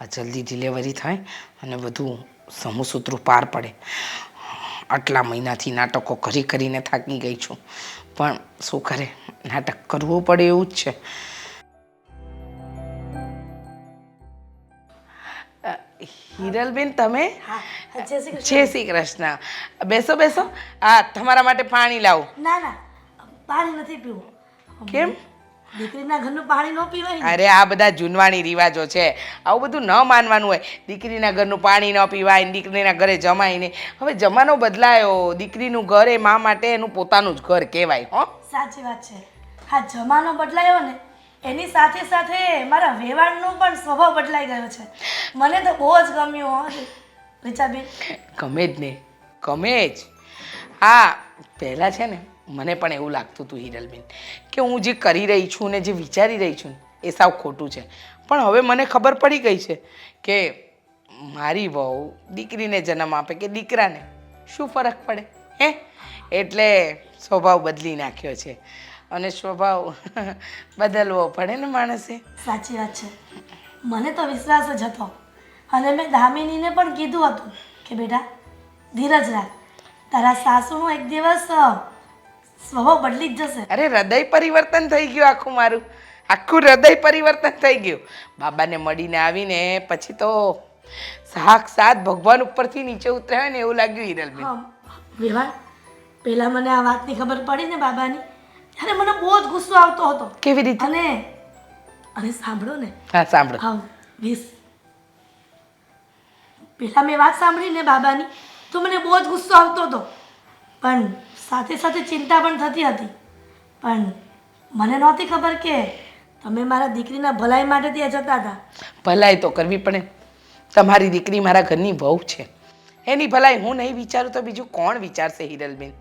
આ જલ્દી ડિલિવરી થાય અને બધું સમૂહસૂત્રું પાર પડે. આટલા મહિનાથી નાટકો કરી કરીને થાકી ગઈ છું. પણ શું કરે? નાટક કરવું પડે એવું જ છે. હિરલબેન તમે? જય શ્રી કૃષ્ણ. બેસો બેસો. આ તમારા માટે પાણી લાવો. ના ના પાણી નથી પીવું. કેમ? દીકરીના ઘરનું પાણી ન પીવાય અરે આ બધા જૂનવાણી રિવાજો છે. આવું બધું ન માનવાનું હોય. દીકરીના ઘરનું પાણી ન પીવાય દીકરીના ઘરે જમાય નહીં. હવે જમાનો બદલાયો. દીકરીનું ઘર એ મા માટે એનું પોતાનું જ ઘર કહેવાય હો. સાચી વાત છે. હા જમાનો બદલાયો ને એની સાથે સાથે મારા વ્યવહારનો પણ સ્વભાવ બદલાઈ ગયો છે. મને તો બહુ જ ગમ્યું હો. રીચાબેન ગમે જ ને. ગમે જ. હા પહેલાં છે ને મને પણ એવું લાગતું હતું હિરલબેન, કે હું જે કરી રહી છું ને જે વિચારી રહી છું એ સાવ ખોટું છે. પણ હવે મને ખબર પડી ગઈ છે કે મારી વહુ દીકરીને જન્મ આપે કે દીકરાને, શું ફરક પડે? હે? એટલે સ્વભાવ બદલી નાખ્યો છે. અને સ્વભાવ બદલવો પડે ને માણસે. સાચી વાત છે. મને તો વિશ્વાસ જ હતો. અને મેં દામિનીને પણ કીધું હતું કે, બેટા, ધીરજ રાખ. તારા સાસુનો એક દિવસ સ્વભાવ બદલી જ જશે. અરે હૃદય પરિવર્તન થઈ ગયું આખું મારું. આખું હૃદય પરિવર્તન થઈ ગયું. બાબાને મળીને આવીને પછી તો સાક્ષાત ભગવાન ઉપરથી નીચે ઉતર્યા ને એવું લાગ્યું હિરલબેન હા વિવાન પહેલાં મને આ વાતની ખબર પડી ને બાબાની? ત્યારે મને બહુ જ ગુસ્સો આવતો હતો. કેવી રીતે? અને અને સાંભળો ને. હા સાંભળો. હા વીસ. પહેલાં મેં વાત સાંભળી ને બાબાની તો મને બહુ જ ગુસ્સો આવતો હતો. પણ સાથે સાથે ચિંતા પણ થતી હતી. પણ મને નહોતી ખબર કે તમે મારા દીકરીના ભલાઈ માટે ત્યાં જતા હતા. ભલાઈ તો કરવી પડે. તમારી દીકરી મારા ઘરની વહુ છે. એની ભલાઈ હું નહીં વિચારું તો બીજું કોણ વિચારશે હિરલબેન?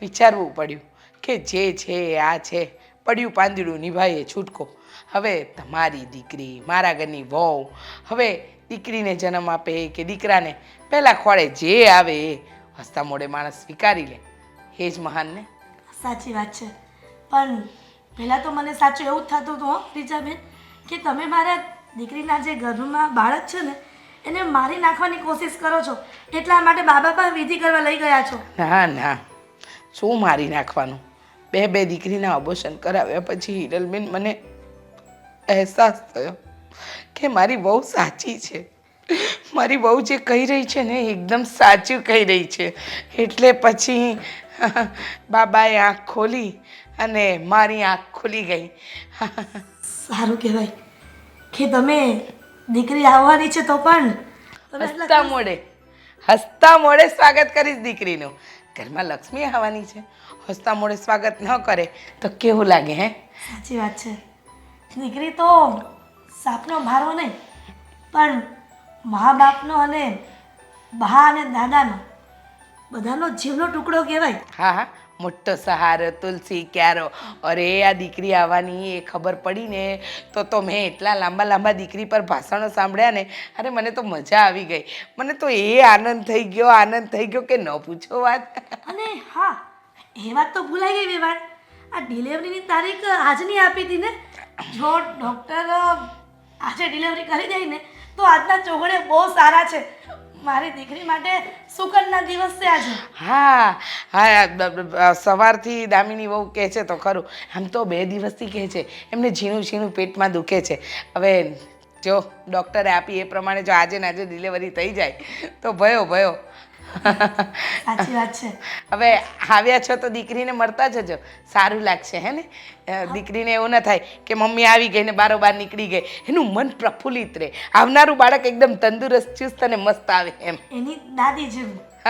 વિચારવું પડ્યું કે જે છે આ છે, પડ્યું પાંદડું નિભાઈએ છૂટકો. હવે તમારી દીકરી મારા ઘરની વહુ, હવે દીકરીને જન્મ આપે કે દીકરાને? પહેલાં ખોળે જે આવે એ હસતા મોડે માણસ સ્વીકારી લે. એ જ મહાન ને સાચી વાત છે. પણ પહેલાં તો મને સાચું એવું જ થતું હતું હો રીચાબેન કે તમે મારા દીકરીના જે ઘરમાં બાળક છે ને એને મારી નાખવાની કોશિશ કરો છો. એટલા માટે બાબા પણ વિધિ કરવા લઈ ગયા છો. ના ના. શું મારી નાખવાનું? બે બે દીકરીના અબોશન કરાવ્યા પછી હિરલબેન મને અહેસાસ થયો કે મારી બહુ સાચી છે. મારી બહુ જે કહી રહી છે ને એકદમ સાચું કહી રહી છે. એટલે પછી બાબાએ આંખ ખોલી અને મારી આંખ ખુલી ગઈ. સારું કહેવાય. કે તમે દીકરી આવવાની છે તો પણ હસતા મોડે. હસતા મોડે સ્વાગત કરીશ દીકરીનું. ઘરમાં લક્ષ્મી આવવાની છે. હસતા મોડે સ્વાગત ન કરે તો કેવું લાગે હે? સાચી વાત છે. દીકરી તો સાપનો ભારો નહીં પણ મા બાપનો અને બા અને દાદાનો. બધાનો જીવનો ટુકડો કહેવાય. હા હા. મોટો સહારો તુલસી ક્યારો. અરે આ દીકરી આવવાની એ ખબર પડી ને તો તો મેં એટલા લાંબા લાંબા દીકરી પર ભાષણો સાંભળ્યા ને અરે મને તો મજા આવી ગઈ. મને તો એ આનંદ થઈ ગયો આનંદ થઈ ગયો કે ન પૂછો વાત. અને હા એ વાત તો ભૂલાઈ ગઈ વેવાણ. આ ડિલિવરીની તારીખ આજની આપી હતી ને. જો ડૉક્ટર આજે ડિલિવરી કરી દે ને તો આજના ચોગડે બહુ સારા છે. મારી દીકરી માટે સુકનના દિવસ છે આજે. હા હા સવારથી દામિની બહુ કહે છે તો ખરું. આમ તો બે દિવસથી કહે છે. એમને ઝીણું ઝીણું પેટમાં દુખે છે. હવે જો ડૉક્ટરે આપી એ પ્રમાણે જો આજે ને આજે ડિલિવરી થઈ જાય, તો ભયો ભયો. સાચી વાત છે. હવે આવ્યા છો તો દીકરીને મળતા જજો. સારું લાગશે હે ને? દીકરીને એવું ન થાય કે મમ્મી આવી ગઈ ને બારોબાર નીકળી ગઈ. એનું મન પ્રફુલ્લિત રહે. આવનારું બાળક એકદમ તંદુરસ્ત ચુસ્ત અને મસ્ત આવે એમ. એની દાદી જેવું.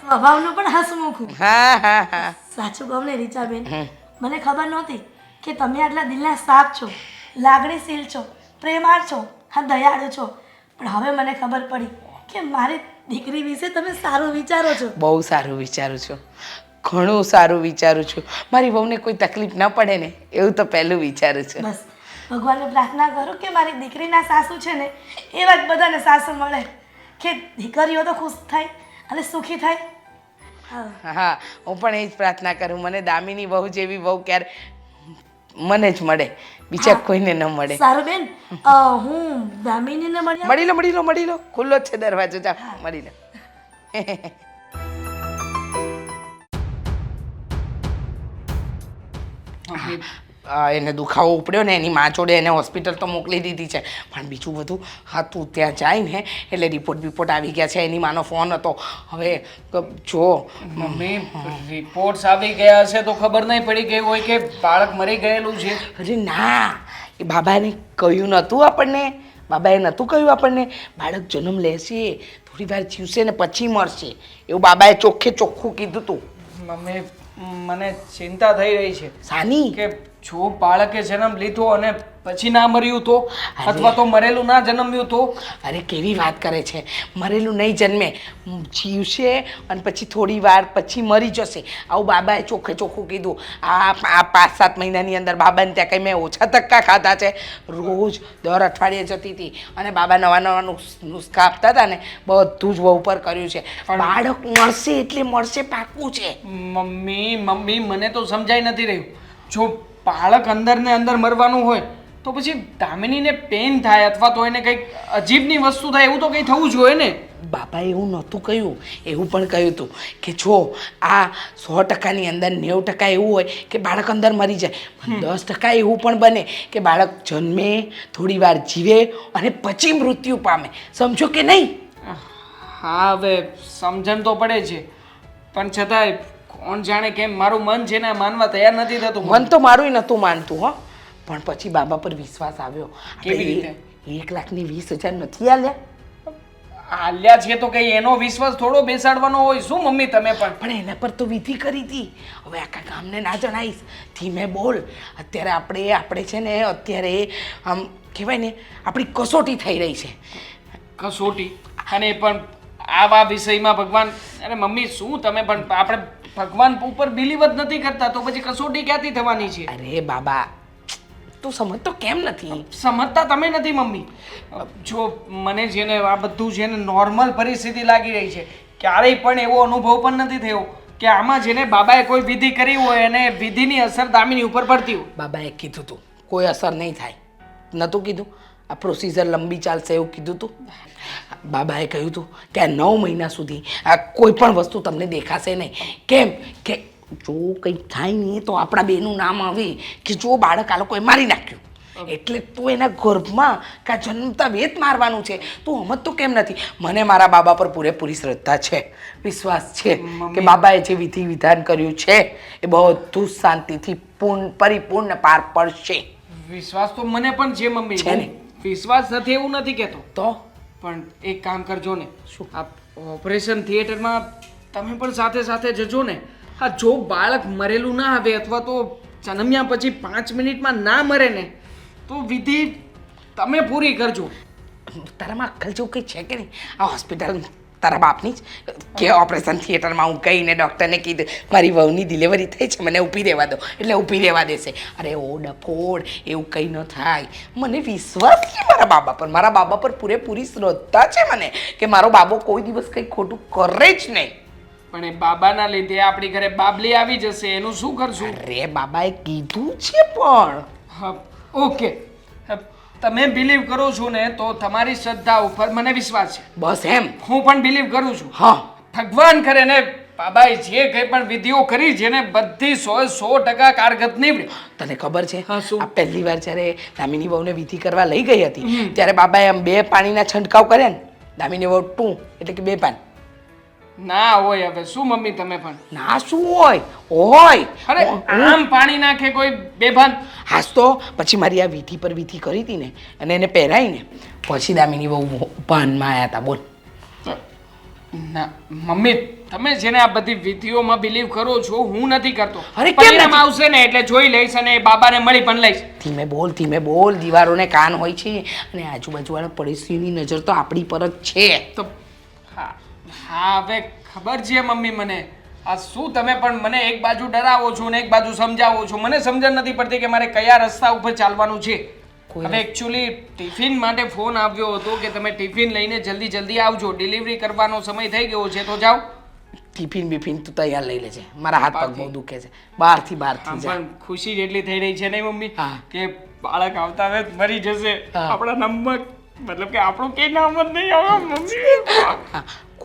સ્વભાવનું પણ હસમુખું હા હા હા. સાચું કહું ને રીચાબેન મને ખબર નહોતી કે તમે આટલા દિલના સાફ છો લાગણીશીલ છો પ્રેમાળ છો હા દયાળુ છો. પણ હવે મને ખબર પડી કે મારી દીકરી વિશે તમે સારું વિચારો છો. બહુ સારું વિચારું છું. ઘણું સારું વિચારું છું. મારી વહુને કોઈ તકલીફ ન પડે ને એવું તો પહેલું વિચારું છું. બસ. ભગવાનને પ્રાર્થના કરું કે મારી દીકરીના સાસુ છે ને એવા જ બધાને સાસુ મળે. કે દીકરીઓ તો ખુશ થાય અને સુખી થાય. હા. હા પણ એ જ પ્રાર્થના કરું. મને દામિની વહુ જેવી વહુ ક્યારે મને જ મળે. બીજા કોઈને ન મળે. સારું બેન. હું દામિનીને મળ્યા મળી લો મળી લો મળી લો. ખુલ્લો છે દરવાજો. જા મળી લો. એને દુખાવો ઉપડ્યો ને એની માં જોડે એને હોસ્પિટલ તો મોકલી દીધી છે. પણ બીજું બધું હા તું ત્યાં જાય ને એટલે રિપોર્ટ બિપોર્ટ આવી ગયા છે એની માનો ફોન હતો. હવે જો મમ્મી રિપોર્ટ્સ આવી ગયા હશે તો ખબર નહીં પડી ગઈ હોય કે બાળક મરી ગયેલું છે? અરે ના એ બાબાને કહ્યું નહોતું આપણને. બાબાએ નહોતું કહ્યું આપણને. બાળક જન્મ લેશે થોડી વાર જીવશે ને પછી મરશે. એવું બાબાએ ચોખ્ખે ચોખ્ખું કીધું તું. મમ્મી મને ચિંતા થઈ રહી છે સાની? કે જો બાળકે જન્મ લીધો અને પછી ના મર્યું તો. અથવા તો મરેલું ના જન્મ્યું તો? અરે કેવી વાત કરે છે? મરેલું નહીં જન્મે. જીવશે અને પછી થોડી વાર પછી મરી જશે. આવું બાબાએ ચોખ્ખે ચોખ્ખું કીધું. આ આ પાંચ સાત મહિનાની અંદર બાબાને ત્યાં કંઈ મેં ઓછા ધક્કા ખાધા છે. રોજ દર અઠવાડિયે જતી હતી. અને બાબા નવા નવા નુસ- નુસ્ખા આપતા હતા ને બધું જ વહુ પર કર્યું છે. બાળક મળશે એટલે મળશે પાકું છે. મમ્મી મમ્મી મને તો સમજાઈ નથી રહ્યું. જો બાળક અંદર ને અંદર મરવાનું હોય તો પછી દામિનીને પેન થાય અથવા તો એને કંઈક અજીબની વસ્તુ થાય એવું તો કંઈ થવું જોઈએ ને. બાપાએ એવું નહોતું કહ્યું એવું પણ કહ્યું હતું કે જો આ સો ટકાની અંદર નેવું ટકા એવું હોય કે બાળક અંદર મરી જાય દસ ટકા એવું પણ બને કે બાળક જન્મે થોડી વાર જીવે અને પછી મૃત્યુ પામે. સમજો કે નહીં? હા હવે સમજણ તો પડે છે. પણ છતાંય કોણ જાણે કેમ મારું મન છે ને માનવા તૈયાર નથી થતું. મન તો મારું નહોતું માનતું હો. પણ પછી બાબા પર વિશ્વાસ આવ્યો. કેવી રીતે? એક એક લાખની વીસ હજાર નથી આલ્યા. આલ્યા છે તો કઈ એનો વિશ્વાસ થોડો બેસાડવાનો હોય. શું મમ્મી તમે પણ? પણ એના પર તો વિધિ કરી હતી. હવે આખા ગામને ના જણાવીશ ધીમે બોલ. અત્યારે આપણે આપણે છે ને અત્યારે આમ કહેવાય ને આપણી કસોટી થઈ રહી છે. કસોટી? અને પણ આવા વિષયમાં ભગવાન અરે મમ્મી શું તમે પણ આપણે ભગવાન ઉપર બિલીવ જ નથી કરતા તો પછી કસોટી ક્યાંથી થવાની છે? અરે બાબા તું સમજતો કેમ નથી? સમજતા તમે નથી મમ્મી. જો મને છે ને આ બધું છે ને નોર્મલ પરિસ્થિતિ લાગી રહી છે ક્યારેય પણ એવો અનુભવ પણ નથી થયો કે આમાં જેને બાબાએ કોઈ વિધિ કરી હોય અને વિધિની અસર દામિની ઉપર પડતી હોય. બાબાએ કીધું તું કોઈ અસર નહીં થાય. નહોતું કીધું? આ પ્રોસીજર લંબી ચાલશે એવું કીધું તું? બાબાએ કહ્યું હતું કે આ નવ મહિના સુધી આ કોઈ પણ વસ્તુ તમને દેખાશે નહીં. કેમ કે જો કંઈક થાય નહીં તો આપણા બેનું નામ આવે કે જો બાળક આ લોકોએ મારી નાખ્યું. એટલે તું એના ગર્ભમાં કા જન્મતા વેત મારવાનું છે. તું હમત તો કેમ નથી? મને મારા બાબા પર પૂરેપૂરી શ્રદ્ધા છે વિશ્વાસ છે કે બાબાએ જે વિધિ વિધાન કર્યું છે એ બધું શાંતિથી પૂર્ણ પરિપૂર્ણ પાર પડશે. વિશ્વાસ તો મને પણ છે મમ્મી. છે ને? વિશ્વાસ નથી એવું નથી કહેતો. તો? પણ એક કામ કરજો ને. શું? આ ઓપરેશન થિયેટરમાં તમે પણ સાથે સાથે જજો ને. હા જો બાળક મરેલું ના આવે અથવા તો જન્મ્યા પછી પાંચ મિનિટમાં ના મરે ને તો વિધિ તમે પૂરી કરજો. તારામાં અક્કલ જેવું કંઈ છે કે નહીં? આ હોસ્પિટલ તારા બાપની જ? કે ઓપરેશન થિયેટરમાં હું કહીને ડૉક્ટરને કીધું મારી વહુની ડિલિવરી થઈ છે મને ઊભી રહેવા દો. એટલે ઊભી રહેવા દેશે. અરે ઓ ડફોડ એવું કંઈ ન થાય. મને વિશ્વાસ છે મારા બાબા પર. મારા બાબા પર પૂરેપૂરી શ્રદ્ધા છે મને કે મારો બાબો કોઈ દિવસ કંઈ ખોટું કરે જ નહીં. પણ એ બાબાના લીધે આપણી ઘરે બાબલી આવી જશે એનું શું કરશું? અરે બાબાએ કીધું છે પણ. હા ઓકે. તમે બિલીવ કરો છો ને તો તમારી શ્રદ્ધા ઉપર મને વિશ્વાસ છે. બસ એમ? હું પણ બિલીવ કરું છું. હા. ભગવાન કરે ને બાબાએ જે કંઈ પણ વિધિઓ કરી છે ને બધી સો સો ટકા કારગત નીવડી. તને ખબર છે? હા, શું? આ પહેલી વાર જ્યારે દામિની વહુને વિધિ કરવા લઈ ગઈ હતી ત્યારે બાબાએ આમ બે પાણીના છંટકાવ કર્યા ને. દામિની વહુ ટું એટલે કે બે પાન ના હોય હવે શું મમ્મી તમે પણ? ના શું હોય? હોય. અરે આમ પાણી નાખે કોઈ બેભાન? હાસ તો પછી મારી આ વીથી પર વીથી કરી હતી ને અને એને પહેરાઈને પછી દામિની બહુ ભાનમાં આવ્યા હતા બોલ. ના મમ્મી તમે જેને આ બધી વિધિઓમાં બિલીવ કરો છો હું નથી કરતો. અરે કેમ પરિણામ આવશે ને એટલે જોઈ લઈશ અને બાબાને મળી પણ લઈશ. ધીમે બોલ ધીમે બોલ દીવારોને કાન હોય છે અને આજુબાજુવાળા પડોશીની નજર તો આપણી પર જ છે. તો હા. હા હવે ખબર છે મમ્મી મને. આ શું તમે પણ મને એક બાજુ ડરાવો છો ને એક બાજુ સમજાવો છો? મને સમજણ નથી પડતી કે મારે કયા રસ્તા ઉપર ચાલવાનું છે. હવે એકચ્યુઅલી ટિફિન માટે ફોન આવ્યો હતો કે તમે ટિફિન લઈને જલ્દી જલ્દી આવજો. ડિલિવરી કરવાનો સમય થઈ ગયો છે તો જાઓ. ટિફિન બિફિન તું તૈયાર લઈ લેજે. મારા હાથ પગ બહુ દુખે છે. બહારથી બહારથી પણ ખુશી જેટલી થઈ રહી છે નહીં મમ્મી કે બાળક આવતા હવે મરી જશે. આપણા નંબર મતલબ કે આપણું કઈ નામ જ નહીં આવે મમ્મી.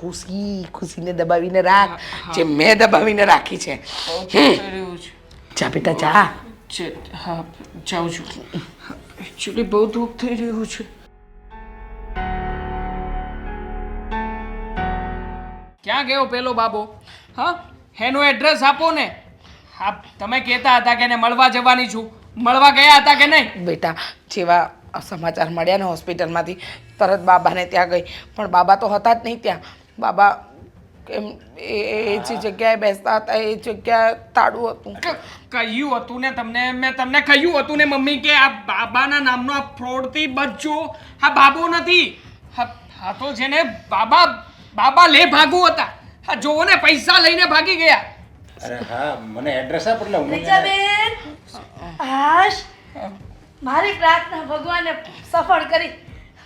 ખુશી ખુશીને દબાવીને રાખ. જે મેં દબાવીને રાખી છે. ચા થઈ ચા હા જાઉં છું. એકચ્યુઅલી બહુ દુઃખ થઈ રહ્યું છે. ક્યાં ગયો પેલો બાબો? હા એનું એડ્રેસ આપો ને. હા તમે કહેતા હતા કે એને મળવા જવાની છું. મળવા ગયા હતા કે નહીં? બેટા જેવા સમાચાર મળ્યા ને હોસ્પિટલમાંથી તરત બાબાને ત્યાં ગઈ. પણ બાબા તો હતા જ નહીં ત્યાં. બાબા એમ એ જે જગ્યાએ બેસતા હતા એ જગ્યાએ તાળું હતું. કહ્યું હતું ને તમને મેં તમને કહ્યું હતું ને મમ્મી કે આ બાબાના નામનો આ ફ્રોડથી બચજો. આ બાબો નથી. હા હા તો જેને બાબા બાબા લે ભાગુ હતા. હા જોવો ને પૈસા લઈને ભાગી ગયા. અરે હા મને એડ્રેસ આપ એટલે હું બેન આશ મારી પ્રાર્થના ભગવાને સફળ કરી.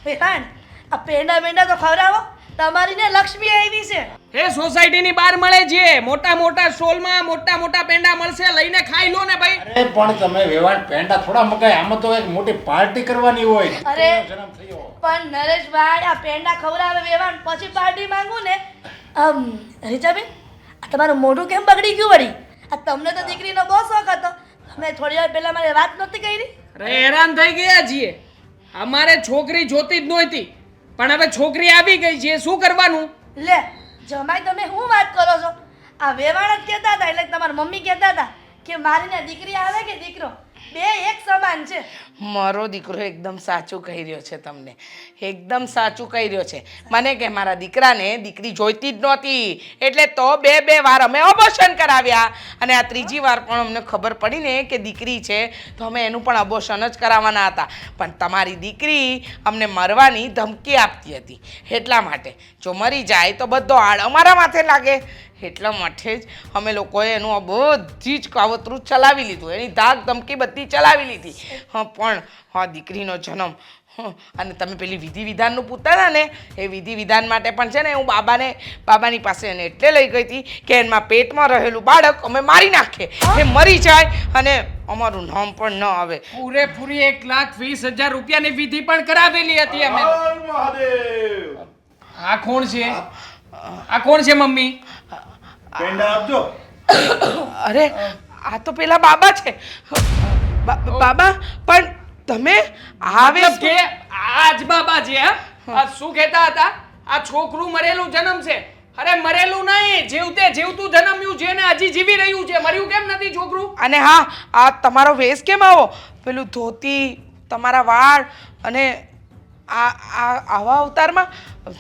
બેન આ પેંડા બેંડા તો ખવડાવો. તમારી ને લક્ષ્મી આવી છે. એ સોસાયટીની બહાર મળે છે. મોટા મોટા સોલમાં મોટા મોટા પેંડા મળશે. લઈને ખાઈ લો ને ભાઈ. અરે પણ તમે વેવાણ પેંડા થોડા મગાય. આમાં તો એક મોટી પાર્ટી કરવાની હોય. અરે. પણ નરેશ પણ નરેશભાઈ આ પેંડા ખવડાવે વેવાણ પછી પાર્ટી માંગુ ને. આમ રીચાબેન આ તમારું મોઢું કેમ બગડી ગયું વળી? આ તમને તો દીકરીનો બહુ શોખ હતો. તમે થોડી વાર પહેલા મારે વાત નહોતી કરી. અરે હેરાન થઈ ગયા છીએ. અમારે છોકરી જોતી જ નહોતી. પણ હવે છોકરી આવી ગઈ છે, શું કરવાનું? લે, જમાઈ તમે શું વાત કરો છો? આ વેવાણ જ કહેતા હતા, એટલે તમારા મમ્મી કહેતા હતા કે મારીને દીકરી આવે કે દીકરો? બે એક સમાન છે. મારો દીકરો એકદમ સાચું કહી રહ્યો છે તમને. એકદમ સાચું કહી રહ્યો છે. મને કે મારા દીકરાને દીકરી જોઈતી જ નહોતી. એટલે તો બે બે વાર અમે અબોર્શન કરાવ્યા. અને આ ત્રીજી વાર પણ અમને ખબર પડી ને કે દીકરી છે, તો અમે એનું પણ અબોર્શન જ કરાવવાના હતા. પણ તમારી દીકરી અમને મરવાની ધમકી આપતી હતી. એટલા માટે જો મરી જાય તો બધો આડ અમારા માથે લાગે. એટલા માટે જ અમે લોકોએ એનું આ બધી જ કાવતરું ચલાવી લીધું. એની ધાક ધમકી બધી ચલાવી લીધી. હા પણ હા દીકરીનો જન્મ. હં, અને તમે પેલી વિધિ વિધાનનું પૂછતા હતા ને? એ વિધિ વિધાન માટે પણ છે ને હું બાબાને બાબાની પાસે એને એટલે લઈ ગઈ હતી કે એમાં પેટમાં રહેલું બાળક અમે મારી નાખીએ એ મરી જાય અને અમારું નામ પણ ન આવે. પૂરેપૂરી એક લાખ વીસ હજાર રૂપિયાની વિધિ પણ કરાવેલી હતી અમે. આ કોણ છે? આ કોણ છે મમ્મી? પેંડા આપજો. અરે આ તો પેલા બાબા છે. બાબા પણ તમે આવે કે આજ બાબા છે હા? આ શું કહેતા હતા? આ છોકરું મરેલું જન્મ છે. અરે મરેલું નહીં જીવતે જીવતું જન્મ્યું છે ને હજી જીવી રહ્યું છે. મર્યું કેમ નથી છોકરું? અને હા આ તમારો વેશ કેમ આવો? પેલું ધોતી તમારા વાળ અને આ આ આવા અવતારમાં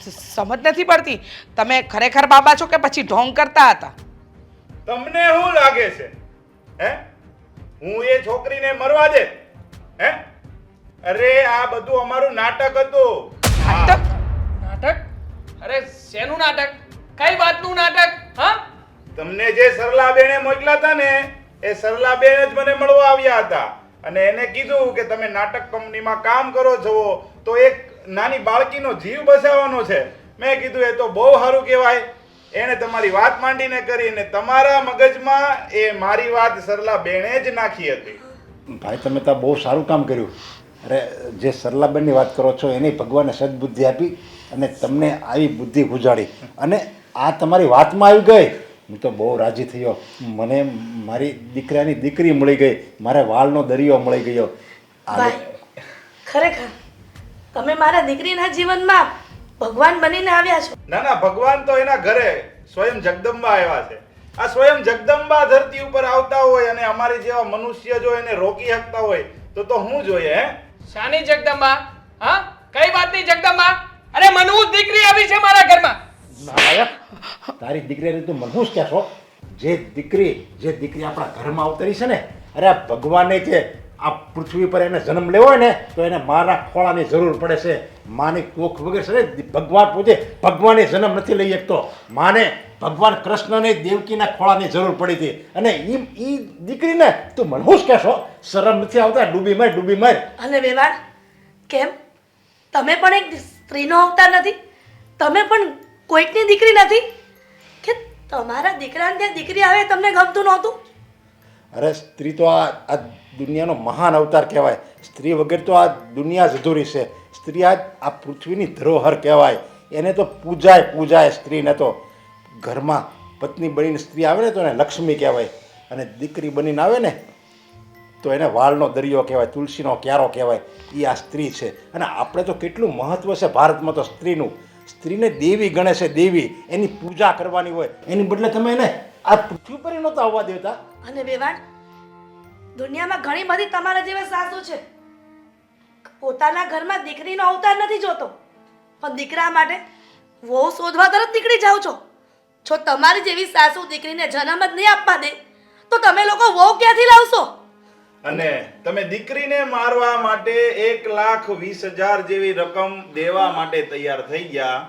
સમજ નથી પડતી. તમે ખરેખર બાબા છો કે પછી ઢોંગ કરતા હતા? તમને શું લાગે છે હે? હું એ છોકરીને મરવા દે હે? અરે આ બધું અમારું નાટક હતું. નાટક? નાટક? અરે શેનું નાટક? કઈ વાતનું નાટક? હા? તમને જે સરલાબેને મોકલ્યા હતા ને એ સરલાબેન જ મને મળવા આવ્યા હતા. અને એને કીધું કે તમે નાટક કંપનીમાં કામ કરો છો તો એક નાની બાળકીનો જીવ બચાવવાનો છે. મેં કીધું એ તો બહુ સારું કહેવાય. એણે તમારી વાત માંડીને કરી અને તમારા મગજમાં એ મારી વાત સરલા બેણે જ નાખી હતી. ભાઈ તમે તો બહુ સારું કામ કર્યું. અરે જે સરલાબેનની વાત કરો છો એને ભગવાને સદબુદ્ધિ આપી અને તમને આવી બુદ્ધિ ગુજાડી અને આ તમારી વાતમાં આવી ગઈ. હું તો બહુ રાજી થયો. મને મારી દીકરાની દીકરી મળી ગઈ. મારે વાળનો દરિયો મળી ગયો. ખરેખર? તમે મારા દીકરીના જીવનમાં ભગવાન બનીને આવ્યા છો. ના ના ભગવાન તો એના ઘરે સ્વયં જગદંબા આવ્યા છે. આ સ્વયં જગદંબા ધરતી ઉપર આવતા હોય અને અમારી જેવા મનુષ્ય જો એને રોકી શકતા હોય તો તો હું જોઈએ હે? શાની જગદંબા? હા? કઈ વાતની જગદંબા? અરે મનુ દીકરી આવી છે મારા ઘરમાં. નાયક તારી દીકરીને તું મનુષ કહેશો છો? જે દીકરી જે દીકરી આપણા ઘરમાં અવતરી છે ને અરે આ ભગવાને કે આ પૃથ્વી પર એને જન્મ લેવો હોય ને, તો એને મારા ખોળાની જરૂર પડે છે. માની કોખ વગર છે ભગવાન પોતે ભગવાને જન્મ નથી લઈ શકતો. માને ભગવાન કૃષ્ણને દેવકીના ખોળાની જરૂર પડી હતી. અને એ એ દીકરીને તું મનહૂસ ક્યાં છો શરમ નથી આવતા, ડૂબી માર ડૂબી માર. અને વેવાર કેમ? તમે પણ એક સ્ત્રીનો અવતાર નથી. તમે પણ કોઈકની દીકરી નથી. કે તમારા દીકરાને ત્યાં દીકરી આવે તમને ગમતું નહોતું? અરે સ્ત્રી તો આ આ દુનિયાનો મહાન અવતાર કહેવાય. સ્ત્રી વગર તો આ દુનિયા જ અધૂરી છે. સ્ત્રી આ આ પૃથ્વીની ધરોહર કહેવાય. એને તો પૂજાય પૂજાય સ્ત્રીને તો. ઘરમાં પત્ની બનીને સ્ત્રી આવે ને તો એને લક્ષ્મી કહેવાય. અને દીકરી બનીને આવે ને, તો એને વાળનો દરિયો કહેવાય, તુલસીનો ક્યારો કહેવાય. એ આ સ્ત્રી છે. અને આપણે તો કેટલું મહત્ત્વ છે ભારતમાં તો સ્ત્રીનું. સ્ત્રીને દેવી ગણે છે દેવી. એની પૂજા કરવાની હોય. એની બદલે તમે એને આ પૃથ્વી પર નહોતા આવવા દેતા. અને બેવાન દુનિયામાં ઘણી બધી તમારા જેવા સાસુ છે. પોતાના ઘરમાં દીકરીનો અવતાર નથી જોતો. પણ દીકરા માટે વહુ શોધવા તરફ નીકળી જાઓ છો. જો તમારી જેવી સાસુ દીકરીને જન્મ જ નહીં આપવા દે, તો તમે લોકો વહુ ક્યાંથી લાવશો? અને તમે દીકરીને મારવા માટે એક લાખ વીસ હજાર જેવી રકમ દેવા માટે તૈયાર થઈ ગયા,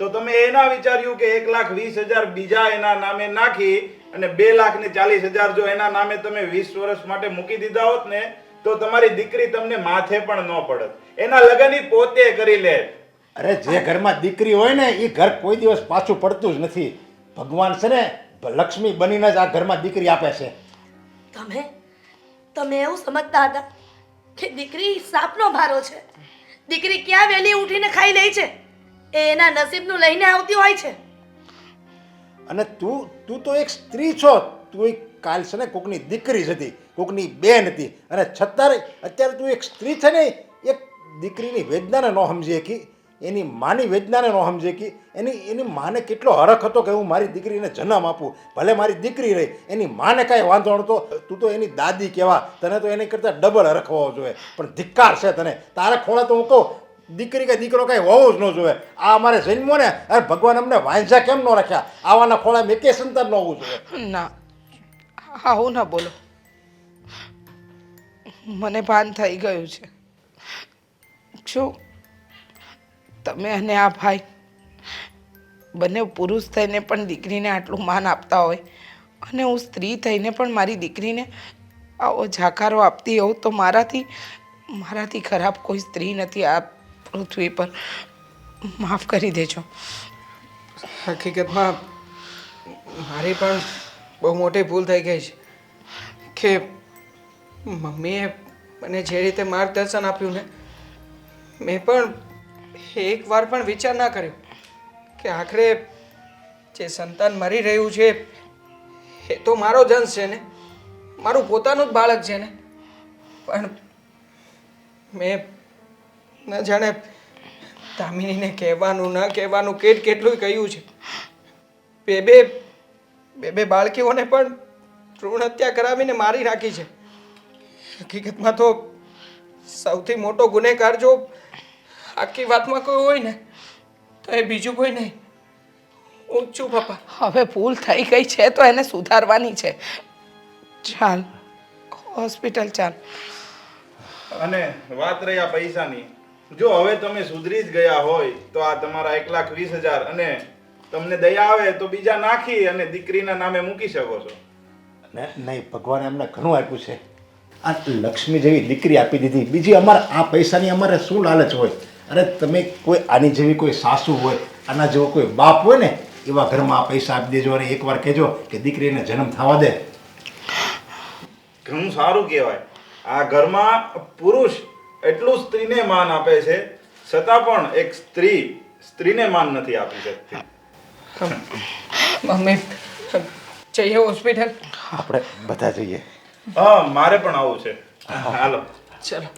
તો તમે એના વિચાર્યું કે એક લાખ વીસ હજાર બીજા એના નામે નાખી અને બે લાખ ને ચાલીસ હજાર જો એના નામે તમે વીસ વર્ષ માટે મૂકી દીધા હોત ને તો તમારી દીકરી તમને માથે પણ ન પડત. એના લગ્ન પોતે કરી લે. અરે જે ઘરમાં દીકરી હોય ને એ ઘર કોઈ દિવસ પાછું પડતું જ નથી. ભગવાન છે ને લક્ષ્મી બનીને જ આ ઘરમાં દીકરી આપે છે. તમે તમે એવું સમજતા હતા કે દીકરી સાપનો ભારો છે. દીકરી ક્યાં વહેલી ઉઠીને ખાઈ લે છે? એ એના નસીબનું લઈને આવતી હોય છે. અને તું તું તો એક સ્ત્રી છો. તું એક કાલ છે ને કોકની દીકરી જ હતી, કોકની બેન હતી. અને છતાં અત્યારે તું એક સ્ત્રી છે ને, એક દીકરીની વેદનાને ન સમજી શકી. એની માની વેદનાને ન સમજી શકી. એની એની માને કેટલો હરખ હતો કે હું મારી દીકરીને જન્મ આપું. ભલે મારી દીકરી રહી, એની માને કાંઈ વાંધો નહોતો. તું તો એની દાદી કહેવા, તને તો એની કરતાં ડબલ હરખ હોવો જોઈએ. પણ ધિક્કાર છે તને. તારા ખોળે તો હું કહું દીકરી કે દીકરો કાંઈ હોવો જ ન જોઈએ. આ અમારે જન્મો ને અરે ભગવાન અમને વાંઝા કેમ ન રાખ્યા? આવાના ખોળા મેં કે સંતાન ન હોવું જોઈએ? ના, આવું ના બોલો. મને ભાન થઈ ગયું છે. શું તમે અને આ ભાઈ બંને પુરુષ થઈને પણ દીકરીને આટલું માન આપતા હોય અને હું સ્ત્રી થઈને પણ મારી દીકરીને આવો જાકારો આપતી હોઉં તો મારાથી મારાથી ખરાબ કોઈ સ્ત્રી નથી પૃથ્વી પર માફ કરી દેજો. હકીકતમાં મારી પણ બહુ મોટી ભૂલ થઈ ગઈ છે કે મમ્મીએ મને જે રીતે માર્ગદર્શન આપ્યું ને, મેં પણ એક વાર પણ વિચાર ના કર્યો કે આખરે જે સંતાન મરી રહ્યું છે, એ તો મારો જ છે ને, મારું પોતાનું જ બાળક છે ને. પણ મેં ન જાણે દામિનીને કહેવાનું ન કહેવાનું કેટ કેટલું કહ્યું છે. બે બે બે બે બાળકીઓને પણ ભ્રૂણ હત્યા કરાવીને મારી નાખી છે. હકીકતમાં તો સૌથી મોટો ગુનેગાર જો આખી વાતમાં કોઈ હોય ને તો એ બીજું કોઈ નહીં. હું છું પપ્પા. હવે ભૂલ થઈ ગઈ છે તો એને સુધારવાની છે. ચાલ હોસ્પિટલ ચાલ. અને વાત રહી આ પૈસાની. જો હવે તમે સુધરી જ ગયા હોય તો આ તમારા એક લાખ વીસ હજાર અને તમને દયા આવે તો બીજા નાખી અને દીકરીના નામે મૂકી શકો છો. ને નહીં ભગવાને અમને ઘણું આપ્યું છે. આ લક્ષ્મી જેવી દીકરી આપી દીધી. બીજી અમારે આ પૈસાની અમારે શું લાલચ હોય? અરે તમે કોઈ આની જેવી કોઈ સાસુ હોય આના જેવો કોઈ બાપ હોય ને એવા ઘરમાં આ પૈસા આપી દેજો અને એકવાર કહેજો કે દીકરીને જન્મ થવા દે. ઘણું સારું કહેવાય. આ ઘરમાં પુરુષ એટલું સ્ત્રીને માન આપે છે છતાં પણ એક સ્ત્રી સ્ત્રીને માન નથી આપી શકતી. મમ્મી જઈએ હોસ્પિટલ? આપણે બધા જઈએ. હા મારે પણ આવું છે. હાલો. ચલો.